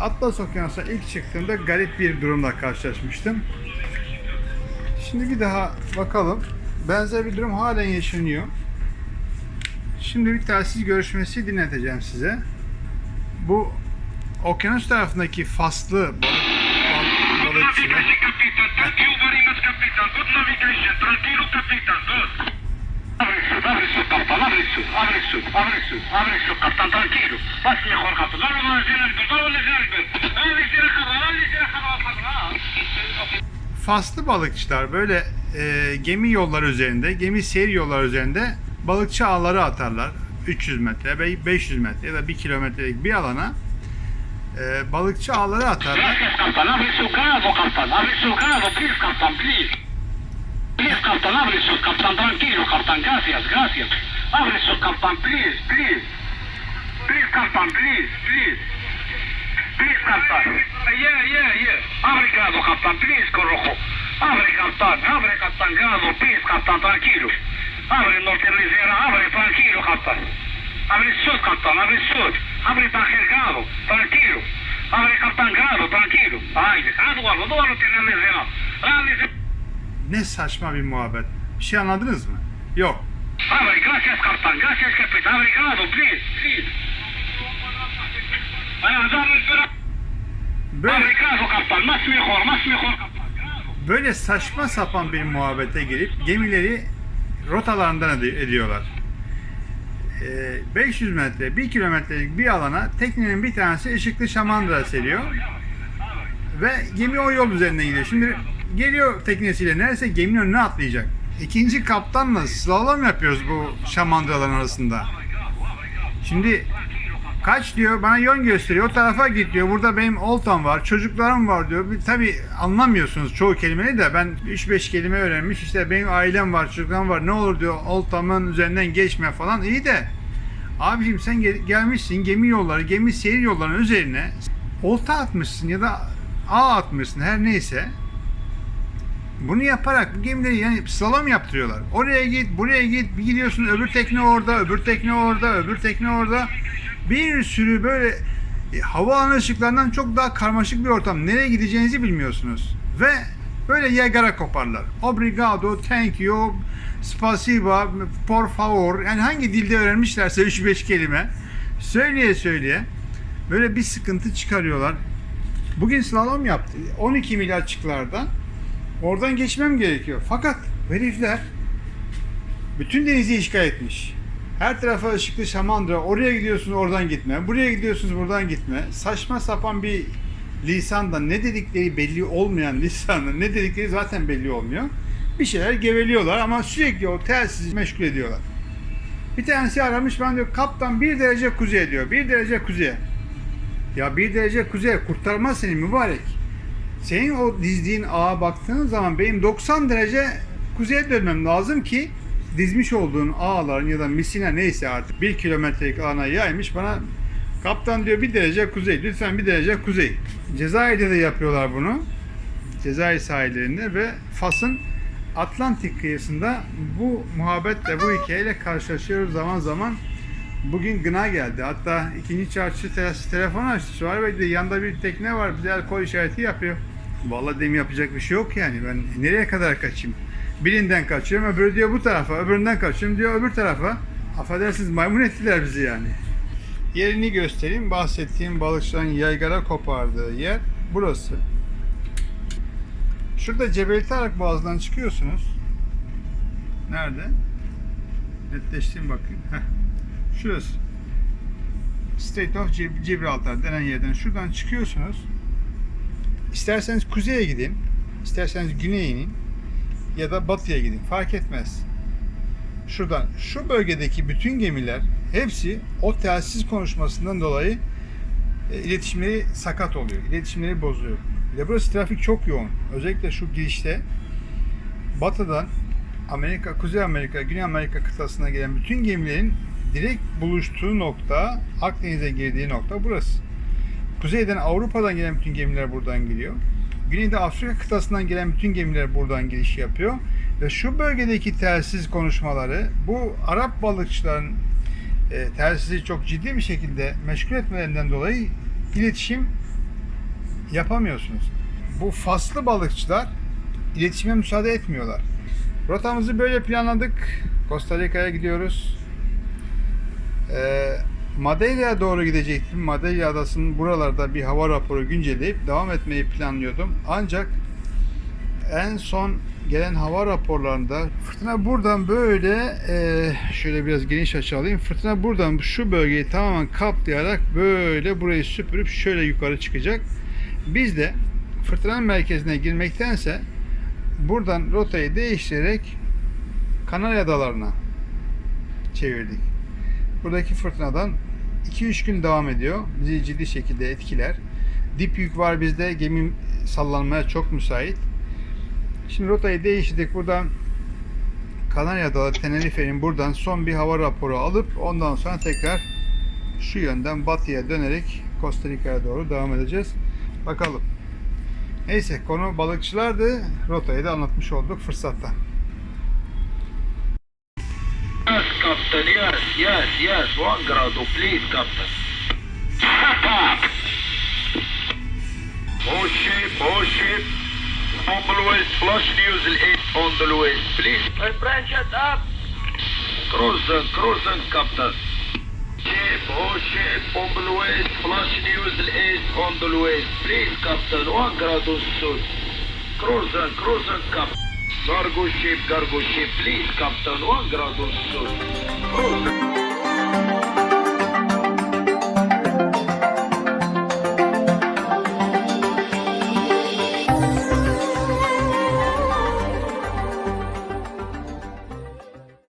Atlas Okyanusu'na ilk çıktığımda garip bir durumla karşılaşmıştım. Şimdi bir daha bakalım. Benzer bir durum halen yaşanıyor. Şimdi bir telsiz görüşmesi dinleteceğim size. Bu okyanus tarafındaki faslı balık, balık, Faslı balıkçılar böyle e, gemi yolları üzerinde, gemi seyir yolları üzerinde balıkçı ağları atarlar. 300 metre, be- 500 metre ya da 1 kilometrelik bir alana e, balıkçı ağları atarlar. Please, please. Please, Capitán, please, please. Please, Capitán, please, please. Please, Capitán. Yeah, yeah, yeah. Abre grado, Capitán, please, corrojo. Abre, Capitán, abre, Capitán, grado, please, Capitán, tranquilo. Abre, norte Riviera, abre, tranquilo, Capitán. Abre sud, Capitán, abre sud. Abre bajer grado, tranquilo. Abre, Capitán, grado, tranquilo. Ay, grado, algo, duvarlo tiene Riviera. Abre, Ne saçma bir muhabbet. Bir şey anladınız mı? Yok. abre, gracias, Capitán, gracias, Capitán. Abre grado, please, please. Ay, abre, espera. Böyle, Abre grado, Capitán, más mejor, más mejor, Capitán. Grado. böyle saçma sapan bir muhabbete girip gemileri rotalarından ed- ediyorlar. E, 500 metre, 1 kilometrelik bir alana teknenin bir tanesi ışıklı şamandıra seriyor. Ve gemi o yol üzerinden gidiyor. Şimdi geliyor teknesiyle neredeyse geminin önüne atlayacak. İkinci kaptanla slalom yapıyoruz bu şamandıraların arasında. Şimdi kaç diyor? Bana yön gösteriyor. O tarafa git diyor. Burada benim oltam var çocuklarım var diyor. Bir, tabi anlamıyorsunuz çoğu kelimeyi de. Ben 3-5 kelime öğrenmiş. İşte benim ailem var çocuklarım var. Ne olur diyor oltamın üzerinden geçme falan. İyi de abicim sen gel- gelmişsin gemi yolları gemi seyir yollarının üzerine olta atmışsın ya da ağ atmışsın her neyse. Bunu yaparak bu gemileri yani slalom yaptırıyorlar. Oraya git, buraya git, bir gidiyorsun öbür tekne orada, öbür tekne orada, öbür tekne orada. Bir sürü böyle e, havaalanı ışıklarından çok daha karmaşık bir ortam. Nereye gideceğinizi bilmiyorsunuz. Ve böyle yaygara koparlar. Obrigado, thank you, spasiba, por favor. Yani hangi dilde öğrenmişlerse 3-5 kelime söyleye söyleye böyle bir sıkıntı çıkarıyorlar. Bugün slalom yaptı. 12 mil açıklardan Oradan geçmem gerekiyor. Fakat herifler bütün denizi işgal etmiş. Her tarafa ışıklı şamandıra. Oraya gidiyorsunuz oradan gitme. Buraya gidiyorsunuz buradan gitme. Saçma sapan bir lisanda ne dedikleri belli olmayan lisanda ne dedikleri zaten belli olmuyor. Bir şeyler geveliyorlar ama sürekli o telsizi meşgul ediyorlar. Bir tanesi aramış ben diyor kaptan bir derece kuzey diyor. Bir derece kuzeye. Ya bir derece kuzey kurtarmaz seni mübarek. Senin o dizdiğin ağa baktığın zaman benim 90 derece kuzeye dönmem lazım ki dizmiş olduğun ağların ya da misine neyse artık bir kilometrelik alana yaymış bana kaptan diyor bir derece kuzey lütfen bir derece kuzey. Cezayir'de de yapıyorlar bunu. Cezayir sahillerinde ve Fas'ın Atlantik kıyısında bu muhabbetle bu hikayeyle karşılaşıyoruz zaman zaman. Bugün gına geldi. Hatta ikinci çarşı te- telefon açtı. Var ve de yanında bir tekne var. Bize el kol işareti yapıyor. Vallahi dem yapacak bir şey yok yani. Ben nereye kadar kaçayım? Birinden kaçıyorum. Öbürü diyor bu tarafa. Öbüründen kaçıyorum diyor öbür tarafa. Affedersiniz maymun ettiler bizi yani. Yerini göstereyim. Bahsettiğim balıkçıların yaygara kopardığı yer burası. Şurada Cebel Tarak Boğazı'ndan çıkıyorsunuz. Nerede? Netleştireyim bakayım. Heh. Şurası. State of Gib- Gibraltar denen yerden şuradan çıkıyorsunuz. İsterseniz kuzeye gidin, isterseniz güneye inin ya da batıya gidin. Fark etmez. Şuradan, şu bölgedeki bütün gemiler hepsi o telsiz konuşmasından dolayı e, iletişimleri sakat oluyor. İletişimleri bozuyor. Bir de burası trafik çok yoğun. Özellikle şu girişte batıdan Amerika, Kuzey Amerika, Güney Amerika kıtasına gelen bütün gemilerin direkt buluştuğu nokta, Akdeniz'e girdiği nokta burası. Kuzeyden Avrupa'dan gelen bütün gemiler buradan giriyor. Güneyde Afrika kıtasından gelen bütün gemiler buradan giriş yapıyor. Ve şu bölgedeki telsiz konuşmaları bu Arap balıkçıların e, telsizi çok ciddi bir şekilde meşgul etmelerinden dolayı iletişim yapamıyorsunuz. Bu faslı balıkçılar iletişime müsaade etmiyorlar. Rotamızı böyle planladık. Costa Rica'ya gidiyoruz. Ee, Madeira'ya doğru gidecektim. Madeira adasının buralarda bir hava raporu güncelleyip devam etmeyi planlıyordum. Ancak en son gelen hava raporlarında fırtına buradan böyle e, şöyle biraz geniş açı alayım. Fırtına buradan şu bölgeyi tamamen kaplayarak böyle burayı süpürüp şöyle yukarı çıkacak. Biz de fırtınanın merkezine girmektense buradan rotayı değiştirerek Kanarya Adalarına çevirdik. Buradaki fırtınadan 2-3 gün devam ediyor. Bizi ciddi şekilde etkiler. Dip yük var bizde. Gemi sallanmaya çok müsait. Şimdi rotayı değiştirdik. Buradan Kanarya Adaları Tenerife'nin buradan son bir hava raporu alıp ondan sonra tekrar şu yönden batıya dönerek Costa Rica'ya doğru devam edeceğiz. Bakalım. Neyse konu balıkçılardı. Rotayı da anlatmış olduk fırsatta. Captain, yes, yes, yes. One gradu, please, Captain. Step up! Moshi, Moshi. Bomb Louis, flush fuel 8 on the Louis, please. My branch it up. Cruising, cruising, Captain. Ship, oh ship, bomb Louis, flush fuel 8 on the Louis, please, Captain. One gradu suit. Cruising, cruising, Captain. Cargo ship, cargo ship, please, Captain. One grado soon. Oh, Cruising.